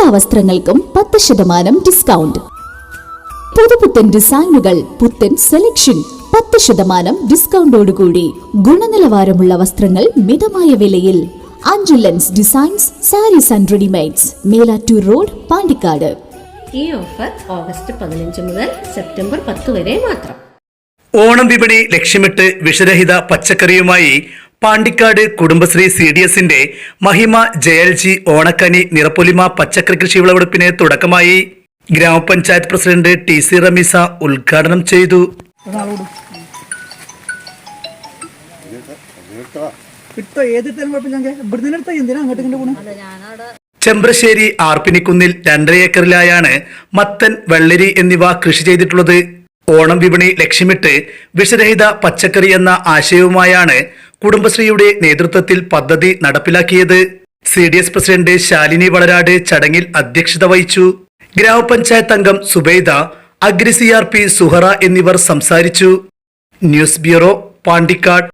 എല്ലാ വസ്ത്രങ്ങൾക്കും പത്ത് ശതമാനം ഡിസ്കൗണ്ട് പുതുപുത്തൻ ഡിസൈനുകൾ പുത്തൻ സെലക്ഷൻ പത്ത് ശതമാനം ഡിസ്കൗണ്ടോടുകൂടി ഗുണനിലവാരമുള്ള വസ്ത്രങ്ങൾ മിതമായ വിലയിൽ. അഞ്ചുലൻസ് designs sarees and readymades Melattur road Pandikkad. ഈ ഓഫർ ഓഗസ്റ്റ് പതിനഞ്ച് മുതൽ സെപ്റ്റംബർ പത്ത് വരെ മാത്രം. ഓണം വിപണി ലക്ഷ്യമിട്ട് വിഷരഹിത പച്ചക്കറിയുമായി പാണ്ടിക്കാട് കുടുംബശ്രീ സി ഡി എസിന്റെ മഹിമ ജയൽജി ഓണക്കനി നിറപ്പൊലിമ പച്ചക്കറി കൃഷി വിളവെടുപ്പിന് തുടക്കമായി. ഗ്രാമപഞ്ചായത്ത് പ്രസിഡന്റ് ടി സി റമീസ ഉദ്ഘാടനം ചെയ്തു. ചെമ്പ്രശ്ശേരി ആർപ്പിനിക്കുന്നിൽ രണ്ടര ഏക്കറിലായാണ് മത്തൻ വെള്ളരി എന്നിവ കൃഷി ചെയ്തിട്ടുള്ളത്. ഓണം വിപണി ലക്ഷ്യമിട്ട് വിഷരഹിത പച്ചക്കറി എന്ന ആശയവുമായാണ് കുടുംബശ്രീയുടെ നേതൃത്വത്തിൽ പദ്ധതി നടപ്പിലാക്കിയത് C D S president Shalini Valarad ചടങ്ങിൽ അധ്യക്ഷത വഹിച്ചു. ഗ്രാമപഞ്ചായത്ത് അംഗം Subaida agri C R P Suhara എന്നിവർ സംസാരിച്ചു. News bureau Pandikkad.